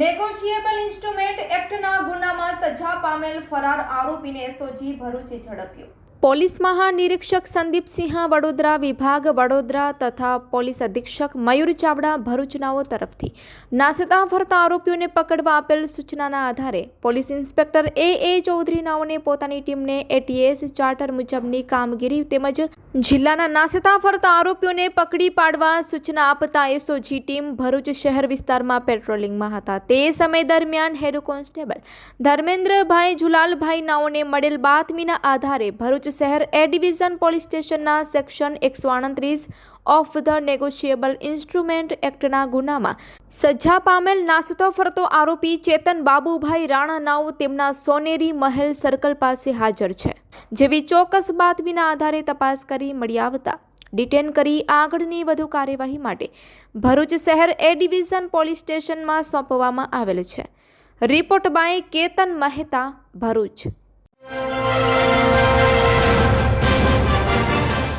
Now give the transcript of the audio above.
Negotiable instrument એક્ટના ગુનામાં સજા પામેલ ફરાર આરોપીને એસઓજી ભરૂચે ઝડપ્યો. પોલીસ મહાનિરીક્ષક સંદીપસિંહ વડોદરા વિભાગ વડોદરા તથા પોલીસ અધિક્ષક મયુર ચાવડા ભરૂચનાઓ તરફથી નાસતા ફરતા આરોપીઓને પકડવા આપેલ સૂચનાના આધારે police inspector A. A. Chaudhary નાઓને પોતાની ટીમને એટીએસ ચાર્ટર મુજબની કામગીરી તેમજ જિલ્લાના નાસતા ફરતા આરોપીઓને પકડી પાડવા સૂચના આપતા એસઓજી ટીમ ભરૂચ શહેર વિસ્તારમાં પેટ્રોલિંગમાં હતા. તે સમય દરમિયાન હેડ કોન્સ્ટેબલ ધર્મેન્દ્રભાઈ જુલાલભાઈ નાઓને મળેલ બાતમીના આધારે ભરૂચ શહેર એ ડિવિઝન પોલીસ સ્ટેશનના સેક્શન એકસો આડત્રીસ ઓફ ધ નેગોશિયેબલ ઇન્સ્ટ્રુમેન્ટ એક્ટના ગુનામાં સજા પામેલ નાસતો ફરતો આરોપી ચેતન બાબુભાઈ રાણા નાવ તેમના સોનેરી મહેલ સર્કલ પાસે હાજર છે, જેવી ચોક્કસ બાતમીના આધારે તપાસ કરી મળી આવતા. ડિટેન કરી આગળની વધુ કાર્યવાહી માટે ભરૂચ શહેર એ ડિવિઝન પોલીસ સ્ટેશનમાં સોંપવામાં આવેલ છે. Report by Ketan Mehta, Bharuch.